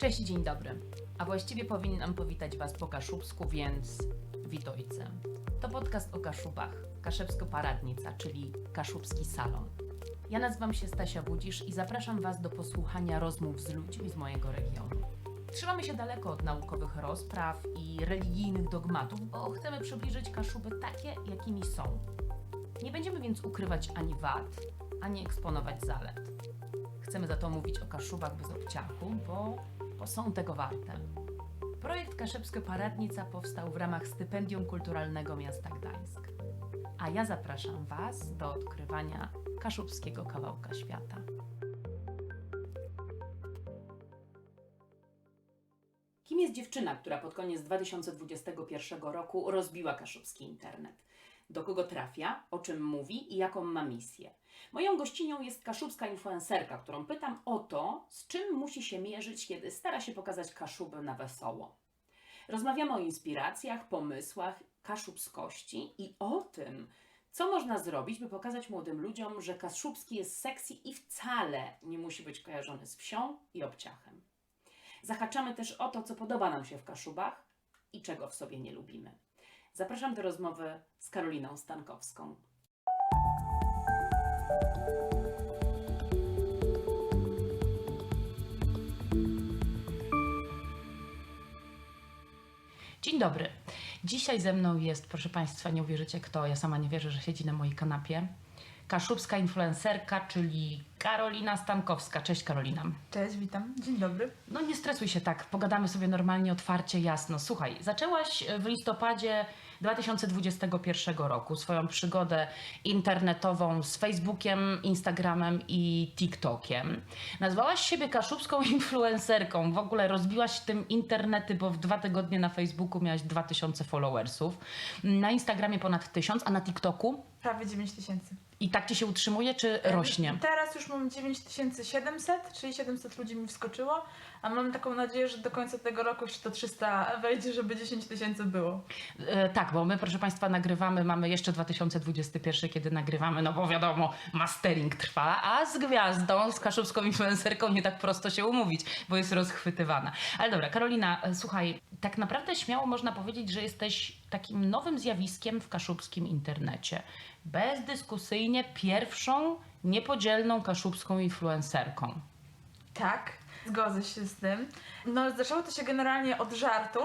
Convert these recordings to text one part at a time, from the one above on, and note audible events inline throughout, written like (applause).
Cześć dzień dobry. A właściwie powinnam powitać Was po kaszubsku, więc witajcie. To podcast o Kaszubach, Kaszebsko-Paradnica, czyli Kaszubski Salon. Ja nazywam się Stasia Budzisz i zapraszam Was do posłuchania rozmów z ludźmi z mojego regionu. Trzymamy się daleko od naukowych rozpraw i religijnych dogmatów, bo chcemy przybliżyć Kaszuby takie, jakimi są. Nie będziemy więc ukrywać ani wad, ani eksponować zalet. Chcemy za to mówić o Kaszubach bez obciachu, bo, bo są tego warte. Projekt Kaszebska Paradnica powstał w ramach Stypendium Kulturalnego Miasta Gdańsk. A ja zapraszam Was do odkrywania kaszubskiego kawałka świata. Kim jest dziewczyna, która pod koniec 2021 roku rozbiła kaszubski internet? Do kogo trafia, o czym mówi i jaką ma misję? Moją gościnią jest kaszubska influencerka, którą pytam o to, z czym musi się mierzyć, kiedy stara się pokazać Kaszubę na wesoło. Rozmawiamy o inspiracjach, pomysłach, kaszubskości i o tym, co można zrobić, by pokazać młodym ludziom, że kaszubski jest sexy i wcale nie musi być kojarzony z wsią i obciachem. Zahaczamy też o to, co podoba nam się w Kaszubach i czego w sobie nie lubimy. Zapraszam do rozmowy z Karoliną Stankowską. Dzień dobry. Dzisiaj ze mną jest, proszę Państwa, nie uwierzycie kto, ja sama nie wierzę, że siedzi na mojej kanapie. Kaszubska influencerka, czyli Karolina Stankowska. Cześć Karolina. Cześć, witam. Dzień dobry. No nie stresuj się tak, pogadamy sobie normalnie, otwarcie, jasno. Słuchaj, zaczęłaś w listopadzie 2021 roku swoją przygodę internetową z Facebookiem, Instagramem i TikTokiem. Nazwałaś siebie kaszubską (laughs) influencerką. W ogóle rozbiłaś tym internety, bo w dwa tygodnie na Facebooku miałaś 2000 followersów. Na Instagramie ponad 1000, a na TikToku? Prawie 9 tysięcy. I tak ci się utrzymuje, czy rośnie? Teraz już mam 9700, czyli 700 ludzi mi wskoczyło, a mam taką nadzieję, że do końca tego roku jeszcze to 300 wejdzie, żeby 10 tysięcy było. E, tak, bo my, proszę Państwa, nagrywamy, mamy jeszcze 2021, kiedy nagrywamy, no bo wiadomo, mastering trwa, a z gwiazdą, z kaszubską influencerką nie tak prosto się umówić, bo jest rozchwytywana. Ale dobra, Karolina, e, słuchaj, tak naprawdę śmiało można powiedzieć, że jesteś takim nowym zjawiskiem w kaszubskim internecie. Bezdyskusyjnie pierwszą, niepodzielną kaszubską influencerką. Tak, zgodzę się z tym. No, zaczęło to się generalnie od żartu.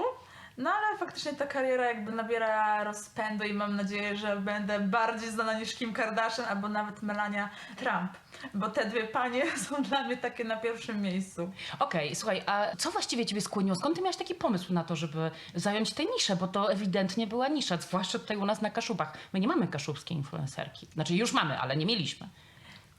No ale faktycznie ta kariera jakby nabiera rozpędu i mam nadzieję, że będę bardziej znana niż Kim Kardashian albo nawet Melania Trump, bo te dwie panie (laughs) są dla mnie takie na pierwszym miejscu. Okej, słuchaj, a co właściwie Ciebie skłoniło? Skąd Ty miałaś taki pomysł na to, żeby zająć tę niszę? Bo to ewidentnie była nisza, zwłaszcza tutaj u nas na Kaszubach. My nie mamy kaszubskiej influencerki. Znaczy już mamy, ale nie mieliśmy.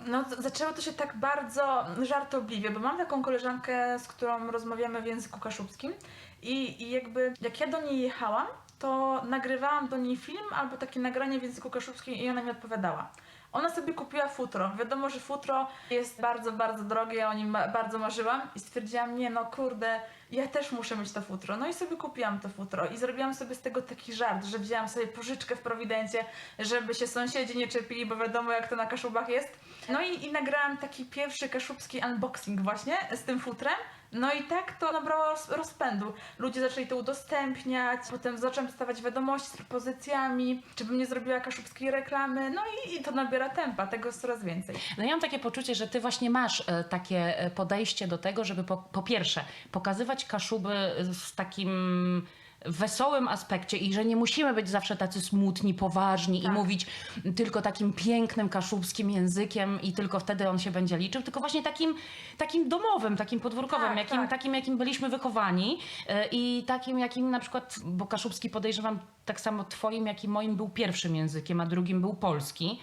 No, zaczęło to się tak bardzo żartobliwie, bo mam taką koleżankę, z którą rozmawiamy w języku kaszubskim i, i jakby jak ja do niej jechałam, to nagrywałam do niej film albo takie nagranie w języku kaszubskim i ona mi odpowiadała. Ona sobie kupiła futro. Wiadomo, że futro jest bardzo, bardzo drogie, ja o nim bardzo marzyłam i stwierdziłam, nie no kurde, ja też muszę mieć to futro. No i sobie kupiłam to futro i zrobiłam sobie z tego taki żart, że wzięłam sobie pożyczkę w Prowidencie, żeby się sąsiedzi nie czepili, bo wiadomo jak to na Kaszubach jest. No i, i nagrałam taki pierwszy kaszubski unboxing właśnie z tym futrem. No i tak to nabrało roz, rozpędu. Ludzie zaczęli to udostępniać, potem zaczęłam dostawać wiadomości z propozycjami, czy bym nie zrobiła kaszubskiej reklamy, no i, i to nabiera tempa, tego jest coraz więcej. No ja mam takie poczucie, że Ty właśnie masz e, takie e, podejście do tego, żeby po, po pierwsze pokazywać Kaszuby w takim wesołym aspekcie i że nie musimy być zawsze tacy smutni, poważni i Tak. mówić tylko takim pięknym kaszubskim językiem i tylko wtedy on się będzie liczył, tylko właśnie takim, takim domowym, takim podwórkowym, Tak, jakim, tak. takim jakim byliśmy wychowani e, i takim jakim na przykład, bo kaszubski podejrzewam tak samo twoim, jak i moim był pierwszym językiem, a drugim był polski.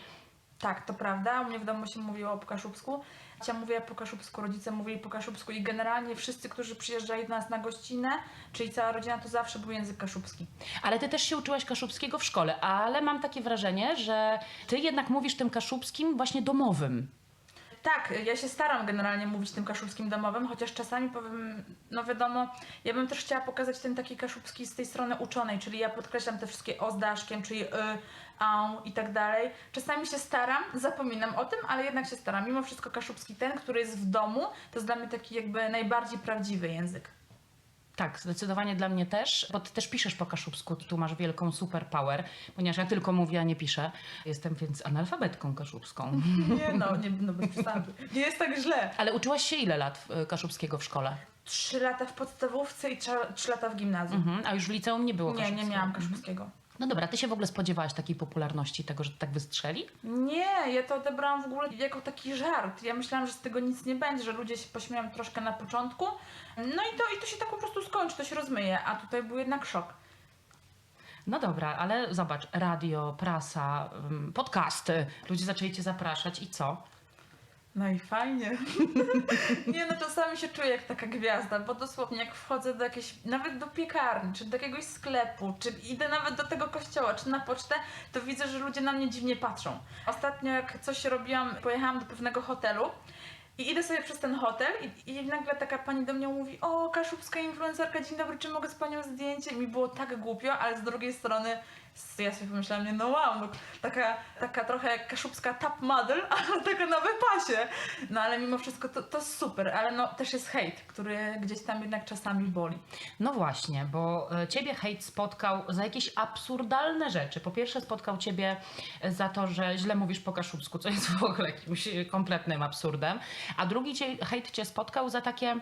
Tak, to prawda. U mnie w domu się mówiło po kaszubsku. Ja mówię po kaszubsku, rodzice mówili po kaszubsku i generalnie wszyscy, którzy przyjeżdżali do nas na gościnę, czyli cała rodzina, to zawsze był język kaszubski. Ale ty też się uczyłaś kaszubskiego w szkole, ale mam takie wrażenie, że ty jednak mówisz tym kaszubskim właśnie domowym. Tak, ja się staram generalnie mówić tym kaszubskim domowym, chociaż czasami powiem, no wiadomo, ja bym też chciała pokazać ten taki kaszubski z tej strony uczonej, czyli ja podkreślam te wszystkie o z daszkiem, czyli y, i tak dalej. Czasami się staram, zapominam o tym, ale jednak się staram. Mimo wszystko kaszubski ten, który jest w domu, to jest dla mnie taki jakby najbardziej prawdziwy język. Tak, zdecydowanie dla mnie też, bo ty też piszesz po kaszubsku, tu masz wielką superpower, ponieważ ja tylko mówię, a nie piszę. Jestem więc analfabetką kaszubską. (laughs) Nie no, nie, no bez przesady. Nie jest tak źle. Ale uczyłaś się ile lat y, kaszubskiego w szkole? Trzy lata w podstawówce i trzy lata w gimnazjum. Mhm. A już w liceum nie było Nie, nie miałam kaszubskiego. No dobra, ty się w ogóle spodziewałaś takiej popularności, tego, że tak wystrzeli? Nie, ja to odebrałam w ogóle jako taki żart. Ja myślałam, że z tego nic nie będzie, że ludzie się pośmieją troszkę na początku. No i to, i to się tak po prostu skończy, to się rozmyje, a tutaj był jednak szok. No dobra, ale zobacz, radio, prasa, podcasty, ludzie zaczęli cię zapraszać i co? No i fajnie. (laughs) nie no, czasami się czuję jak taka gwiazda, bo dosłownie jak wchodzę do jakiejś, nawet do piekarni, czy do jakiegoś sklepu, czy idę nawet do tego kościoła, czy na pocztę, to widzę, że ludzie na mnie dziwnie patrzą. Ostatnio jak coś robiłam, pojechałam do pewnego hotelu i idę sobie przez ten hotel i, i nagle taka pani do mnie mówi o, kaszubska influencerka, dzień dobry, czy mogę z panią zdjęcie? I mi było tak głupio, ale z drugiej strony ja sobie pomyślałam, nie, no wow, no, taka, taka trochę jak kaszubska top model, (laughs) ale taka na wypasie. No ale mimo wszystko to, to super, ale no też jest hejt, który gdzieś tam jednak czasami boli. No właśnie, bo e, ciebie hejt spotkał za jakieś absurdalne rzeczy. Po pierwsze spotkał ciebie za to, że źle mówisz po kaszubsku, co jest w ogóle jakimś e, kompletnym absurdem. A drugi cię, hejt cię spotkał za takie,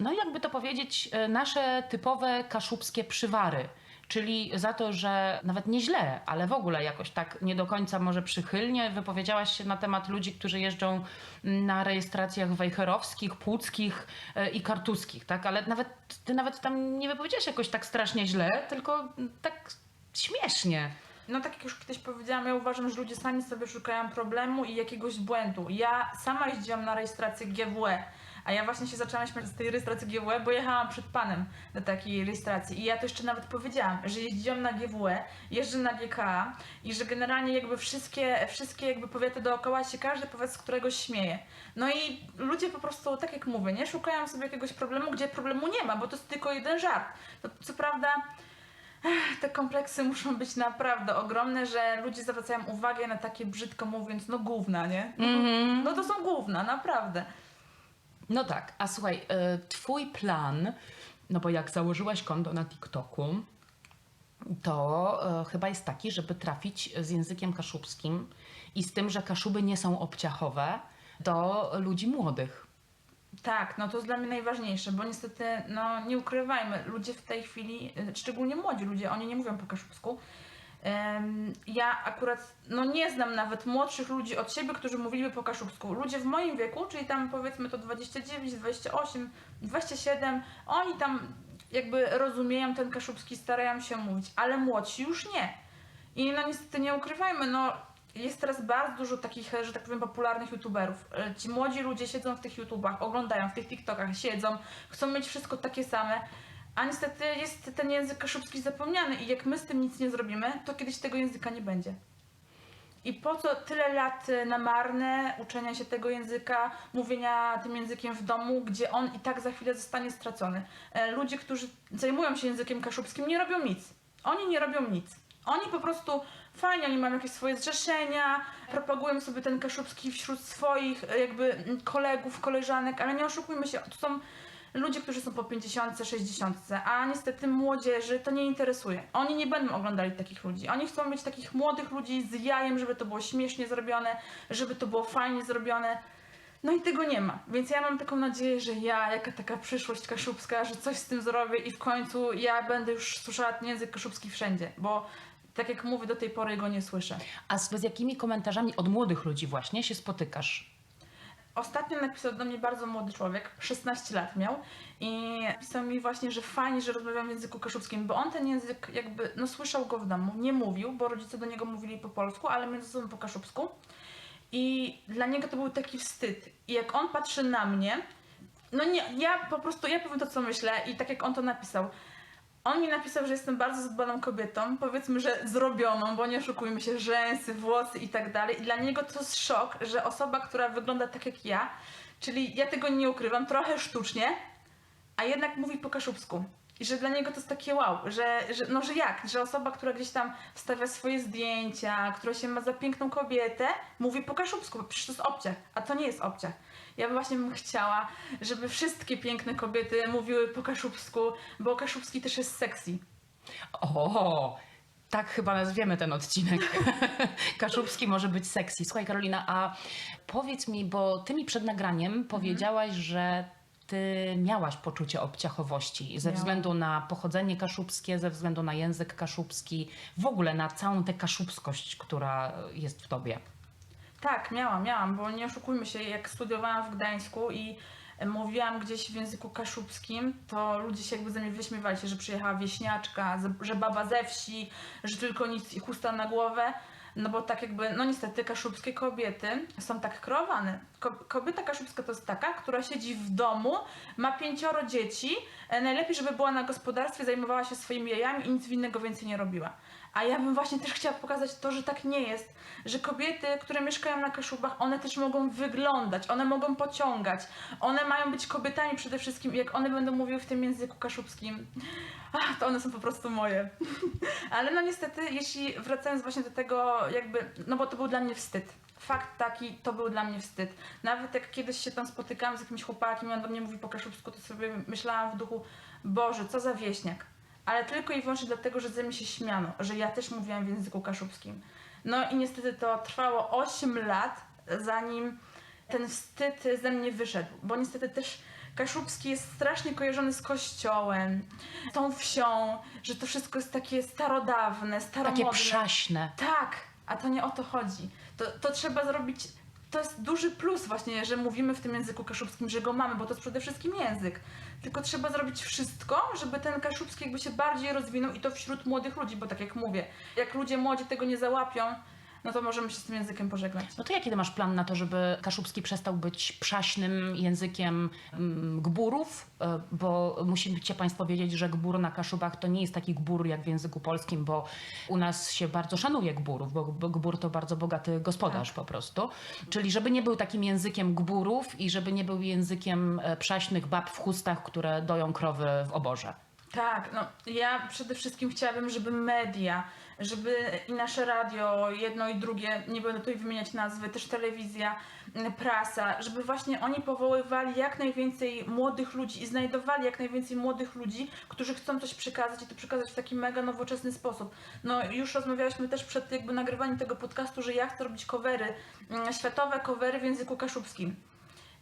no jakby to powiedzieć, e, nasze typowe kaszubskie przywary. Czyli za to, że nawet nie źle, ale w ogóle jakoś tak nie do końca może przychylnie wypowiedziałaś się na temat ludzi, którzy jeżdżą na rejestracjach wejherowskich, płuckich e, i kartuskich, tak? Ale nawet ty nawet tam nie wypowiedziałaś jakoś tak strasznie źle, tylko tak śmiesznie. No tak jak już kiedyś powiedziałam, ja uważam, że ludzie sami sobie szukają problemu i jakiegoś błędu. Ja sama jeździłam na rejestrację GWE, a ja właśnie się zaczęłam śmiać z tej rejestracji GWE, bo jechałam przed panem do takiej rejestracji. I ja to jeszcze nawet powiedziałam, że jeździłam na GWE, jeżdżę na GKA i że generalnie jakby wszystkie, wszystkie jakby powiaty dookoła się każdy powiat z któregoś śmieje. No i ludzie po prostu, tak jak mówię, nie szukają sobie jakiegoś problemu, gdzie problemu nie ma, bo to jest tylko jeden żart. To, co prawda te kompleksy muszą być naprawdę ogromne, że ludzie zwracają uwagę na takie brzydko mówiąc, no gówna, nie? No to są gówna, naprawdę. No tak, a słuchaj, e, twój plan, no bo jak założyłaś konto na TikToku, to e, chyba jest taki, żeby trafić z językiem kaszubskim i z tym, że kaszuby nie są obciachowe, do ludzi młodych. Tak, no to jest dla mnie najważniejsze, bo niestety, no nie ukrywajmy, ludzie w tej chwili, y, szczególnie młodzi ludzie, oni nie mówią po kaszubsku. Ja akurat, no nie znam nawet młodszych ludzi od siebie, którzy mówiliby po kaszubsku. Ludzie w moim wieku, czyli tam powiedzmy to 29, 28, 27, oni tam jakby rozumieją ten kaszubski, starają się mówić, ale młodsi już nie. I no niestety nie ukrywajmy, no jest teraz bardzo dużo takich, że tak powiem, popularnych youtuberów. E, Ci młodzi ludzie siedzą w tych youtubach, oglądają w tych tiktokach, siedzą, chcą mieć wszystko takie same. A niestety jest ten język kaszubski zapomniany i jak my z tym nic nie zrobimy, to kiedyś tego języka nie będzie. I po co tyle lat e, na marne uczenia się tego języka, mówienia tym językiem w domu, gdzie on i tak za chwilę zostanie stracony. E, Ludzie, którzy zajmują się językiem kaszubskim, nie robią nic. Oni nie robią nic. Oni po prostu fajnie, oni mają jakieś swoje zrzeszenia, propagują sobie ten kaszubski wśród swoich e, jakby kolegów, koleżanek, ale nie oszukujmy się, to są ludzie, którzy są po 50, 60, a niestety młodzieży to nie interesuje. Oni nie będą oglądali takich ludzi. Oni chcą mieć takich młodych ludzi z jajem, żeby to było śmiesznie zrobione, żeby to było fajnie zrobione. No i tego nie ma. Więc ja mam taką nadzieję, że ja, jaka taka przyszłość kaszubska, że coś z tym zrobię i w końcu ja będę już słyszała ten język kaszubski wszędzie, bo tak jak mówię, do tej pory go nie słyszę. A z, z jakimi komentarzami od młodych ludzi właśnie się spotykasz? Ostatnio napisał do mnie bardzo młody człowiek, 16 lat miał i pisał mi właśnie, że fajnie, że rozmawiam w języku kaszubskim, bo on ten język jakby, no słyszał go w domu, nie mówił, bo rodzice do niego mówili po polsku, ale między sobą po kaszubsku i dla niego to był taki wstyd. I jak on patrzy na mnie, no nie, ja po prostu, ja powiem to, co myślę i tak jak on to napisał, On mi napisał, że jestem bardzo zadbaną kobietą, powiedzmy, że zrobioną, bo nie oszukujmy się, rzęsy, włosy i tak dalej. I dla niego to jest szok, że osoba, która wygląda tak jak ja, czyli ja tego nie ukrywam, trochę sztucznie, a jednak mówi po kaszubsku. I że dla niego to jest takie wow, że, że, no że jak, że osoba, która gdzieś tam wstawia swoje zdjęcia, która się ma za piękną kobietę, mówi po kaszubsku, bo przecież to jest obciach, a to nie jest obciach. Ja właśnie bym chciała, żeby wszystkie piękne kobiety mówiły po kaszubsku, bo kaszubski też jest sexy. O, tak chyba nazwiemy ten odcinek. (laughs) Kaszubski może być sexy. Słuchaj, Karolina, a powiedz mi, bo ty mi przed nagraniem powiedziałaś, że ty miałaś poczucie obciachowości ze Miałam. względu na pochodzenie kaszubskie, ze względu na język kaszubski, w ogóle na całą tę kaszubskość, która jest w tobie. Tak, miałam, miałam, bo nie oszukujmy się, jak studiowałam w Gdańsku i e, mówiłam gdzieś w języku kaszubskim, to ludzie się jakby ze mnie wyśmiewali się, że przyjechała wieśniaczka, że baba ze wsi, że tylko nic i chusta na głowę. No bo tak jakby, no niestety kaszubskie kobiety są tak kreowane. Ko- kobieta kaszubska to jest taka, która siedzi w domu, ma pięcioro dzieci, e, najlepiej żeby była na gospodarstwie, zajmowała się swoimi jajami i nic innego więcej nie robiła. A ja bym właśnie też chciała pokazać to, że tak nie jest, że kobiety, które mieszkają na Kaszubach, one też mogą wyglądać, one mogą pociągać, one mają być kobietami przede wszystkim i jak one będą mówiły w tym języku kaszubskim, ach, to one są po prostu moje. (laughs) Ale no niestety, jeśli wracając właśnie do tego jakby, no bo to był dla mnie wstyd. Fakt taki, to był dla mnie wstyd. Nawet jak kiedyś się tam spotykałam z jakimś chłopakiem i on do mnie mówi po kaszubsku, to sobie myślałam w duchu, Boże, co za wieśniak. Ale tylko i wyłącznie dlatego, że ze mnie się śmiano, że ja też mówiłam w języku kaszubskim. No i niestety to trwało 8 lat, zanim ten wstyd ze mnie wyszedł, bo niestety też Kaszubski jest strasznie kojarzony z kościołem, z tą wsią, że to wszystko jest takie starodawne, staromodne. Takie przaśne. Tak, a to nie o to chodzi. To, to trzeba zrobić. To jest duży plus właśnie, że mówimy w tym języku kaszubskim, że go mamy, bo to jest przede wszystkim język. Tylko trzeba zrobić wszystko, żeby ten kaszubski jakby się bardziej rozwinął i to wśród młodych ludzi, bo tak jak mówię, jak ludzie młodzi tego nie załapią, no to możemy się z tym językiem pożegnać. No to jaki ty masz plan na to, żeby kaszubski przestał być przaśnym językiem mm, gburów? E, Bo musicie Państwo wiedzieć, że gbur na Kaszubach to nie jest taki gbur jak w języku polskim, bo u nas się bardzo szanuje gburów, bo gbur to bardzo bogaty gospodarz po prostu. Czyli żeby nie był takim językiem gburów i żeby nie był językiem e, przaśnych bab w chustach, które doją krowy w oborze. Tak, no ja przede wszystkim chciałabym, żeby media, żeby i nasze radio, jedno i drugie, nie będę tutaj wymieniać nazwy, też telewizja, m, prasa, żeby właśnie oni powoływali jak najwięcej młodych ludzi i znajdowali jak najwięcej młodych ludzi, którzy chcą coś przekazać i to przekazać w taki mega nowoczesny sposób. No już rozmawialiśmy też przed jakby nagrywaniem tego podcastu, że ja chcę robić covery, m, światowe covery w języku kaszubskim.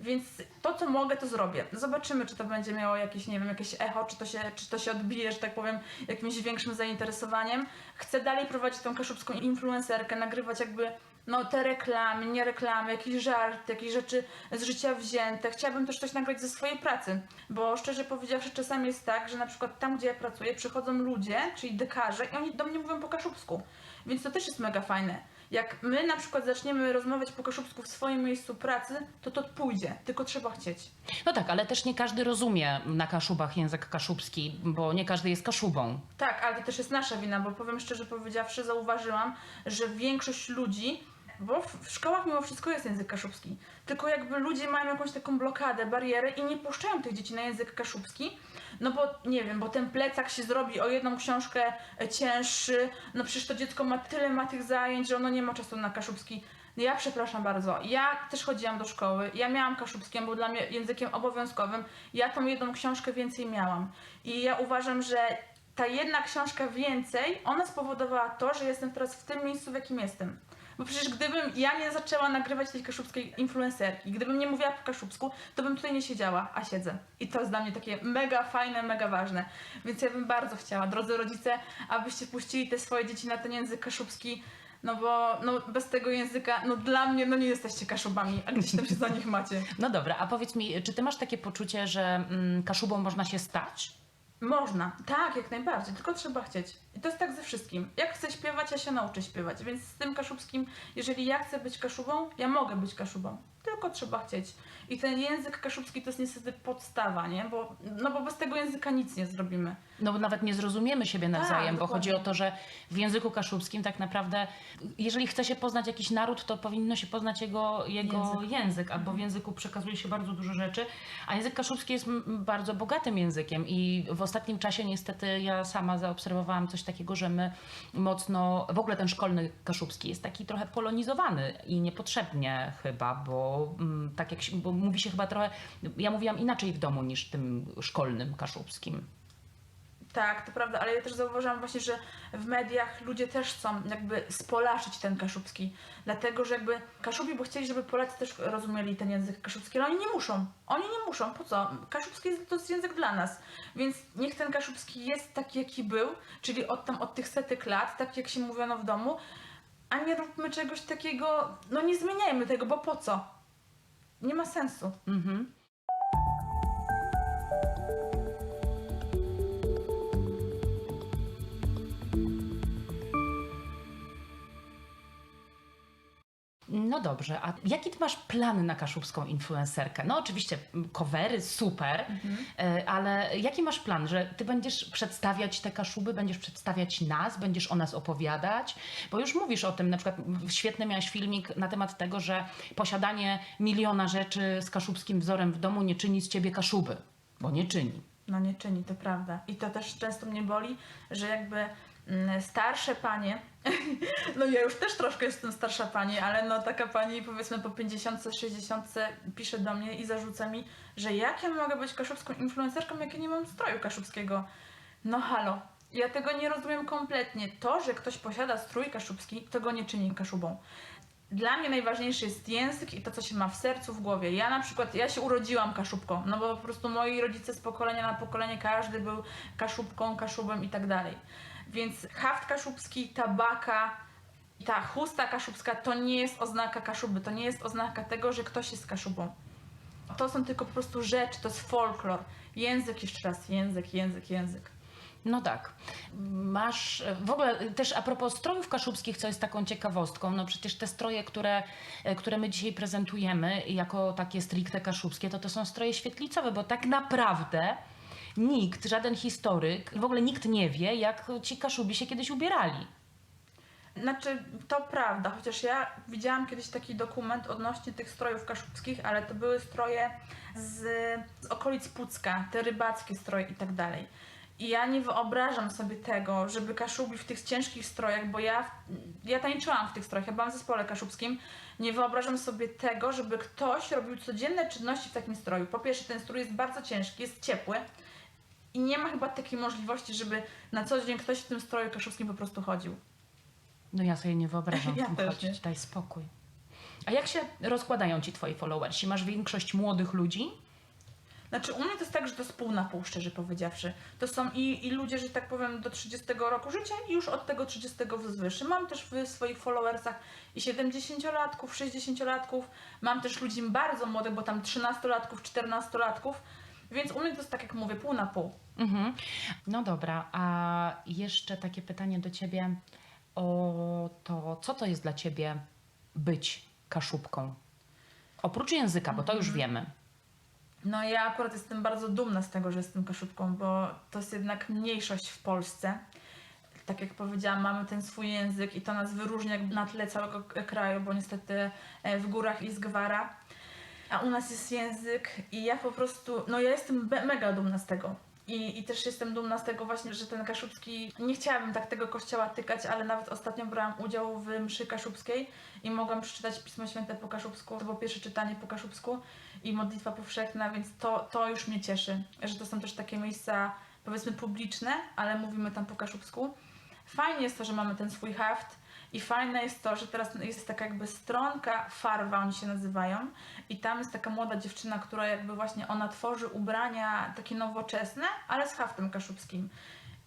Więc to, co mogę, to zrobię. Zobaczymy, czy to będzie miało jakieś, nie wiem, jakieś echo, czy to się, czy to się odbije, że tak powiem, jakimś większym zainteresowaniem. Chcę dalej prowadzić tą kaszubską influencerkę, nagrywać jakby no, te reklamy, nie reklamy, jakieś żarty, jakieś rzeczy z życia wzięte. Chciałabym też coś nagrać ze swojej pracy, bo szczerze powiedziawszy, czasami jest tak, że na przykład tam, gdzie ja pracuję, przychodzą ludzie, czyli dekarze i oni do mnie mówią po kaszubsku. Więc to też jest mega fajne. Jak my na przykład zaczniemy rozmawiać po kaszubsku w swoim miejscu pracy, to to pójdzie, tylko trzeba chcieć. No tak, ale też nie każdy rozumie na Kaszubach język kaszubski, bo nie każdy jest Kaszubą. Tak, ale to też jest nasza wina, bo powiem szczerze powiedziawszy, zauważyłam, że większość ludzi, bo w, szkołach mimo wszystko jest język kaszubski, tylko jakby ludzie mają jakąś taką blokadę, barierę i nie puszczają tych dzieci na język kaszubski, no bo nie wiem, bo ten plecak się zrobi o jedną książkę e, cięższy, no przecież to dziecko ma tyle ma tych zajęć, że ono nie ma czasu na kaszubski. Ja przepraszam bardzo, ja też chodziłam do szkoły, ja miałam kaszubski, był dla mnie językiem obowiązkowym, ja tą jedną książkę więcej miałam. I ja uważam, że ta jedna książka więcej, ona spowodowała to, że jestem teraz w tym miejscu, w jakim jestem. Bo przecież gdybym ja nie zaczęła nagrywać tej kaszubskiej influencerki, gdybym nie mówiła po kaszubsku, to bym tutaj nie siedziała, a siedzę. I to jest dla mnie takie mega fajne, mega ważne. Więc ja bym bardzo chciała, drodzy rodzice, abyście puścili te swoje dzieci na ten język kaszubski, no bo no, bez tego języka, no dla mnie, no nie jesteście kaszubami, a gdzieś tam się za nich macie. No dobra, a powiedz mi, czy ty masz takie poczucie, że mm, Kaszubą można się stać? Można, tak, jak najbardziej, tylko trzeba chcieć. I to jest tak ze wszystkim. Jak chcę śpiewać, ja się nauczę śpiewać. Więc z tym kaszubskim, jeżeli ja chcę być kaszubą, ja mogę być kaszubą. Tylko trzeba chcieć. I ten język kaszubski to jest niestety podstawa, nie? Bo, no bo bez tego języka nic nie zrobimy. No bo nawet nie zrozumiemy siebie nawzajem, bo dokładnie. chodzi o to, że w języku kaszubskim tak naprawdę, jeżeli chce się poznać jakiś naród, to powinno się poznać jego, jego język. Język. albo w języku przekazuje się bardzo dużo rzeczy, a język kaszubski jest bardzo bogatym językiem i w ostatnim czasie niestety ja sama zaobserwowałam coś takiego, że my mocno, w ogóle ten szkolny kaszubski jest taki trochę polonizowany i niepotrzebnie chyba, bo mm, tak jak się, bo mówi się chyba trochę, ja mówiłam inaczej w domu niż tym szkolnym kaszubskim. Tak, to prawda, ale ja też zauważyłam właśnie, że w mediach ludzie też chcą jakby spolaszyć ten kaszubski. Dlatego, że jakby Kaszubi by chcieli, żeby Polacy też rozumieli ten język kaszubski, ale oni nie muszą. Oni nie muszą, po co? Kaszubski jest, to jest język dla nas. Więc niech ten kaszubski jest taki, jaki był, czyli od tam od tych setek lat, tak jak się mówiono w domu, a nie róbmy czegoś takiego, no nie zmieniajmy tego, bo po co? Nie ma sensu. Mhm. No dobrze, a jaki ty masz plan na kaszubską influencerkę? No oczywiście covery, super, e, ale jaki masz plan, że ty będziesz przedstawiać te kaszuby, będziesz przedstawiać nas, będziesz o nas opowiadać? Bo już mówisz o tym, na przykład świetny miałeś filmik na temat tego, że posiadanie miliona rzeczy z kaszubskim wzorem w domu nie czyni z ciebie kaszuby, bo nie czyni. No nie czyni, to prawda. I to też często mnie boli, że jakby starsze panie, (laughs) no ja już też troszkę jestem starsza pani, ale no taka pani powiedzmy po 50, 60 pisze do mnie i zarzuca mi, że jak ja mogę być kaszubską influencerką, jak ja nie mam stroju kaszubskiego. No halo, ja tego nie rozumiem kompletnie. To, że ktoś posiada strój kaszubski, to go nie czyni kaszubą. Dla mnie najważniejszy jest język i to, co się ma w sercu, w głowie. Ja na przykład, ja się urodziłam kaszubką, no bo po prostu moi rodzice z pokolenia na pokolenie, każdy był kaszubką, kaszubem i tak dalej. Więc haft kaszubski, tabaka, ta chusta kaszubska to nie jest oznaka kaszuby, to nie jest oznaka tego, że ktoś jest kaszubą. To są tylko po prostu rzeczy, to jest folklor. Język, jeszcze raz, język, język, język. No tak. Masz w ogóle też a propos strojów kaszubskich, co jest taką ciekawostką, no przecież te stroje, które, które my dzisiaj prezentujemy jako takie stricte kaszubskie, to to są stroje świetlicowe, bo tak naprawdę nikt, żaden historyk, w ogóle nikt nie wie, jak ci kaszubi się kiedyś ubierali. Znaczy, to prawda, chociaż ja widziałam kiedyś taki dokument odnośnie tych strojów kaszubskich, ale to były stroje z, z okolic Pucka, te rybackie stroje i tak dalej. I ja nie wyobrażam sobie tego, żeby Kaszubi w tych ciężkich strojach, bo ja, ja tańczyłam w tych strojach, ja byłam w zespole kaszubskim, nie wyobrażam sobie tego, żeby ktoś robił codzienne czynności w takim stroju. Po pierwsze, ten strój jest bardzo ciężki, jest ciepły i nie ma chyba takiej możliwości, żeby na co dzień ktoś w tym stroju kaszubskim po prostu chodził. No ja sobie nie (laughs) wyobrażam Ja w tym chodzić, nie. daj spokój. A jak się rozkładają ci twoi followersi? Masz większość młodych ludzi? Znaczy u mnie to jest tak, że to jest pół na pół, szczerze powiedziawszy. To są i, i ludzie, że tak powiem, do 30 roku życia i już od tego 30 wzwyż. Mam też w swoich followersach i 70-latków, 60-latków. Mam też ludzi bardzo młodych, bo tam 13-latków, 14-latków. Więc u mnie to jest tak, jak mówię, pół na pół. Mhm. No dobra, a jeszcze takie pytanie do ciebie o to, co to jest dla ciebie być kaszubką? Oprócz języka, bo to już wiemy. No ja akurat jestem bardzo dumna z tego, że jestem kaszubką, bo to jest jednak mniejszość w Polsce. Tak jak powiedziałam, mamy ten swój język i to nas wyróżnia na tle całego kraju, bo niestety e, w górach jest gwara, a u nas jest język i ja po prostu, no ja jestem mega dumna z tego. I, I też jestem dumna z tego właśnie, że ten kaszubski, nie chciałabym tak tego kościoła tykać, ale nawet ostatnio brałam udział w mszy kaszubskiej i mogłam przeczytać Pismo Święte po kaszubsku, to było pierwsze czytanie po kaszubsku i modlitwa powszechna, więc to, to już mnie cieszy, że to są też takie miejsca powiedzmy publiczne, ale mówimy tam po kaszubsku. Fajnie jest to, że mamy ten swój haft i fajne jest to, że teraz jest taka jakby stronka Farwa, oni się nazywają i tam jest taka młoda dziewczyna, która jakby właśnie ona tworzy ubrania takie nowoczesne, ale z haftem kaszubskim.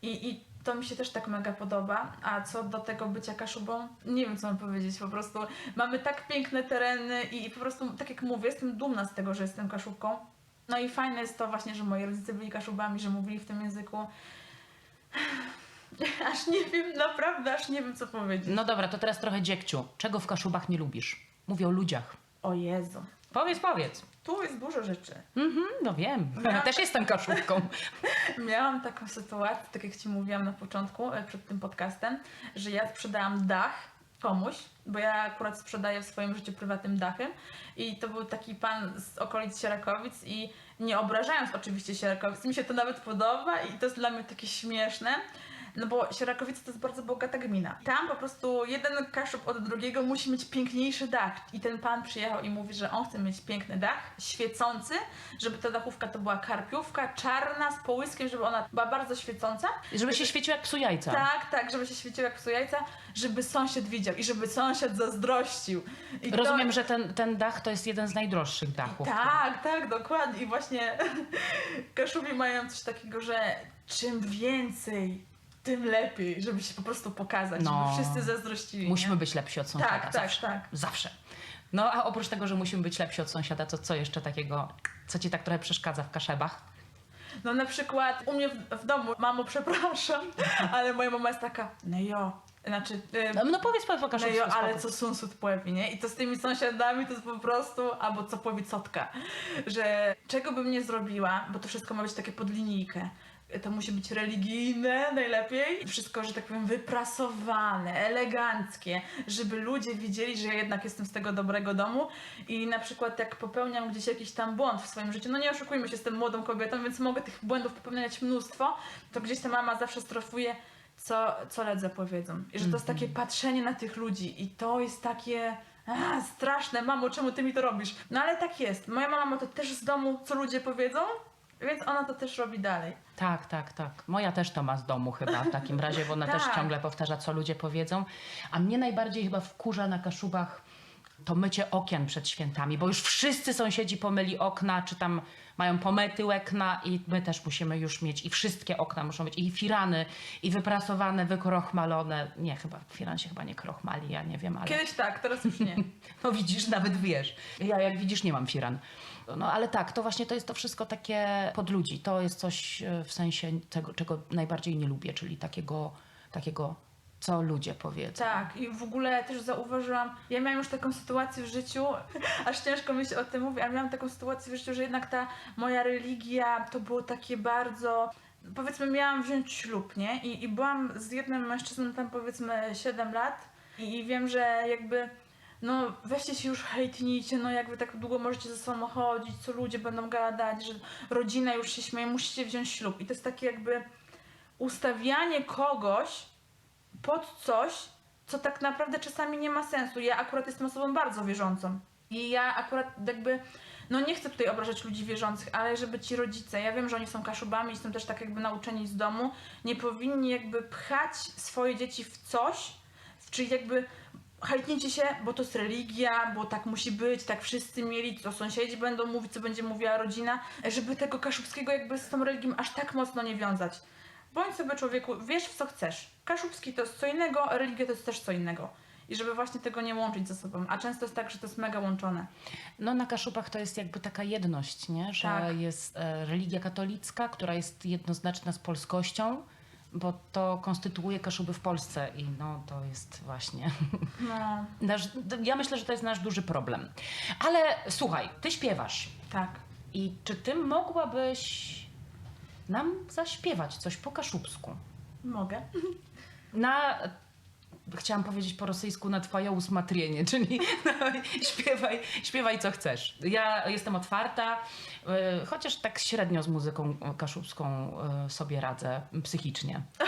I, I to mi się też tak mega podoba. A co do tego bycia kaszubą, nie wiem co mam powiedzieć. Po prostu mamy tak piękne tereny i po prostu, tak jak mówię, jestem dumna z tego, że jestem kaszubką. No i fajne jest to właśnie, że moi rodzice byli kaszubami, że mówili w tym języku. (laughs) Aż nie wiem, naprawdę, aż nie wiem co powiedzieć. No dobra, to teraz trochę dziekciu. Czego w kaszubach nie lubisz? Mówię o ludziach. O Jezu. Powiedz, powiedz. Tu jest dużo rzeczy. Mhm, no wiem. Ja- (laughs) Też jestem kaszubką. (laughs) Miałam taką sytuację, tak jak Ci mówiłam na początku, e, przed tym podcastem, że ja sprzedałam dach komuś, bo ja akurat sprzedaję w swoim życiu prywatnym dachy i to był taki pan z okolic Sierakowic i nie obrażając oczywiście Sierakowic, mi się to nawet podoba i to jest dla mnie takie śmieszne, no bo Sierakowice to jest bardzo bogata gmina. Tam po prostu jeden kaszub od drugiego musi mieć piękniejszy dach. I ten pan przyjechał i mówi, że on chce mieć piękny dach, świecący, żeby ta dachówka to była karpiówka, czarna, z połyskiem, żeby ona była bardzo świecąca. Żeby się świecił jak psu jajca. Tak, tak, żeby się świecił jak psu jajca, żeby sąsiad widział i żeby sąsiad zazdrościł. I to- Rozumiem, że ten, ten dach to jest jeden z najdroższych dachów. Tak, tak, dokładnie. I właśnie (laughs) Kaszubi mają coś takiego, że czym więcej, tym lepiej, żeby się po prostu pokazać, No. żeby wszyscy zazdrościli. Musimy nie? być lepsi od sąsiada. Tak, tak, zawsze. tak. Zawsze. No a oprócz tego, że musimy być lepsi od sąsiada, to co jeszcze takiego, co ci tak trochę przeszkadza w kaszebach? No na przykład u mnie w, w domu, mamo przepraszam, (laughs) ale moja mama jest taka, no jo, znaczy... y, No, no powiedz, powiedz po No jo, ale co sunsut pławi, nie? I to z tymi sąsiadami to jest po prostu, albo co powie cotka, że czego bym nie zrobiła, bo to wszystko ma być takie pod linijkę. To musi być religijne najlepiej. Wszystko, że tak powiem, wyprasowane, eleganckie, żeby ludzie widzieli, że ja jednak jestem z tego dobrego domu. I na przykład jak popełniam gdzieś jakiś tam błąd w swoim życiu, no nie oszukujmy się, jestem młodą kobietą, więc mogę tych błędów popełniać mnóstwo, to gdzieś ta mama zawsze strofuje co, co ledze powiedzą. I że to jest takie patrzenie na tych ludzi i to jest takie a, straszne, mamo, czemu ty mi to robisz? No ale tak jest. Moja mama ma to też z domu, co ludzie powiedzą, więc ona to też robi dalej. Tak, tak, tak. Moja też to ma z domu chyba w takim razie, bo ona też Tak. ciągle powtarza, co ludzie powiedzą. A mnie najbardziej chyba wkurza na Kaszubach to mycie okien przed świętami, bo już wszyscy sąsiedzi pomyli okna, czy tam mają pomety łekna i my też musimy już mieć i wszystkie okna muszą być i firany, i wyprasowane, wykrochmalone. Nie, chyba firan się chyba nie krochmali, ja nie wiem, ale... Kiedyś tak, teraz już nie. (laughs) No widzisz, nawet wiesz. Ja jak widzisz nie mam firan. No ale tak, to właśnie to jest to wszystko takie pod ludzi. To jest coś e, w sensie tego, czego najbardziej nie lubię, czyli takiego, takiego co ludzie powiedzą. Tak, i w ogóle też zauważyłam, ja miałam już taką sytuację w życiu, (laughs) aż ciężko mi się o tym mówi, ale miałam taką sytuację w życiu, że jednak ta moja religia to było takie bardzo. Powiedzmy, miałam wziąć ślub, nie? I, i byłam z jednym mężczyzną tam powiedzmy 7 lat i, i wiem, że jakby. No, weźcie się już hejtnijcie, no jak wy tak długo możecie ze sobą chodzić, co ludzie będą gadać, że rodzina już się śmieje, musicie wziąć ślub. I to jest takie jakby ustawianie kogoś pod coś, co tak naprawdę czasami nie ma sensu. Ja akurat jestem osobą bardzo wierzącą. I ja akurat jakby, no nie chcę tutaj obrażać ludzi wierzących, ale żeby ci rodzice, ja wiem, że oni są kaszubami i są też tak jakby nauczeni z domu, nie powinni jakby pchać swoje dzieci w coś, czyli jakby hajtnijcie się, bo to jest religia, bo tak musi być, tak wszyscy mieli, co sąsiedzi będą mówić, co będzie mówiła rodzina, żeby tego kaszubskiego jakby z tą religią aż tak mocno nie wiązać. Bądź sobie człowieku, wiesz w co chcesz. Kaszubski to jest co innego, religia to jest też co innego. I żeby właśnie tego nie łączyć ze sobą. A często jest tak, że to jest mega łączone. No na Kaszubach to jest jakby taka jedność, nie? że Tak. jest e, religia katolicka, która jest jednoznaczna z polskością, bo to konstytuuje Kaszuby w Polsce i no to jest właśnie No, (laughs) nasz, ja myślę, że to jest nasz duży problem. Ale słuchaj, ty śpiewasz. tak. I czy ty mogłabyś nam zaśpiewać coś po kaszubsku? Mogę. Na. Chciałam powiedzieć po rosyjsku na twoje usmatrienie, (laughs) czyli no, śpiewaj, śpiewaj co chcesz. Ja jestem otwarta, y, chociaż tak średnio z muzyką kaszubską y, sobie radzę psychicznie. (laughs)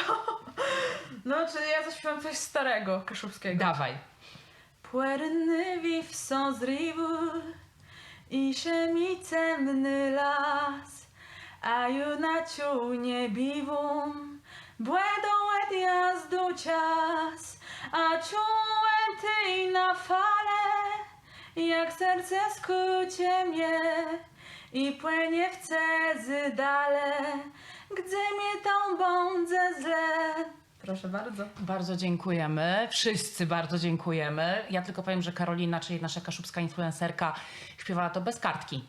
No, czyli ja zaśpiewam coś starego kaszubskiego. Dawaj. Płynny wiw są z i mi ciemny las, a junaciu nie biwum, błedą et jazdu a czułem ty na fale, jak serce skucie mnie i płynie w cezy dale, gdy mnie tą bądzę zle. Proszę bardzo. Bardzo dziękujemy. Wszyscy bardzo dziękujemy. Ja tylko powiem, że Karolina, czyli nasza kaszubska influencerka, śpiewała to bez kartki.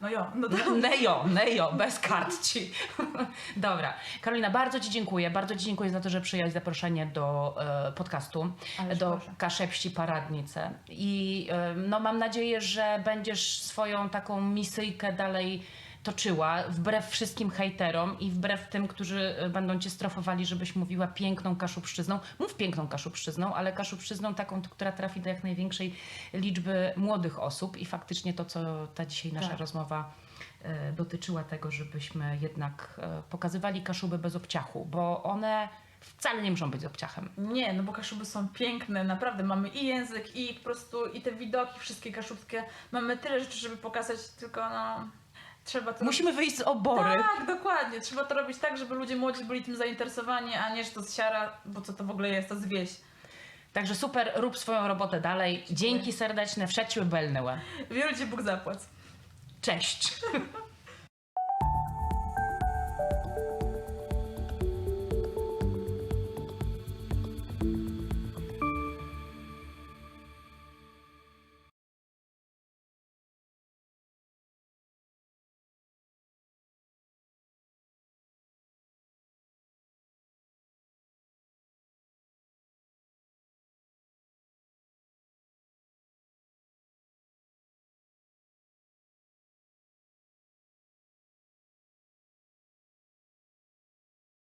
No jo, no to... Nejo, nejo, bez kart ci. (laughs) Dobra. Karolina, bardzo Ci dziękuję. Bardzo Ci dziękuję za to, że przyjąłeś zaproszenie do e, podcastu, Ależ do proszę. Kaszepści Paradnice. I e, no, mam nadzieję, że będziesz swoją taką misyjkę dalej toczyła, wbrew wszystkim hejterom i wbrew tym, którzy e, będą Cię strofowali, żebyś mówiła piękną kaszubszczyzną. Mów piękną kaszubszczyzną, ale kaszubszczyzną taką, która trafi do jak największej liczby młodych osób i faktycznie to, co ta dzisiaj nasza Tak. rozmowa e, dotyczyła tego, żebyśmy jednak e, pokazywali kaszuby bez obciachu, bo one wcale nie muszą być obciachem. Nie, no bo kaszuby są piękne, naprawdę. Mamy i język, i po prostu, i te widoki wszystkie kaszubskie. Mamy tyle rzeczy, żeby pokazać, tylko no... Trzeba to... Musimy wyjść z obory. Tak, dokładnie. Trzeba to robić tak, żeby ludzie młodzi byli tym zainteresowani, a nie, że to z siara, bo co to w ogóle jest, to z wieś. Także super, rób swoją robotę dalej. Dzięki serdeczne, wszedźmy belnęłe. Wielu Ci Bóg zapłać. Cześć! (laughs)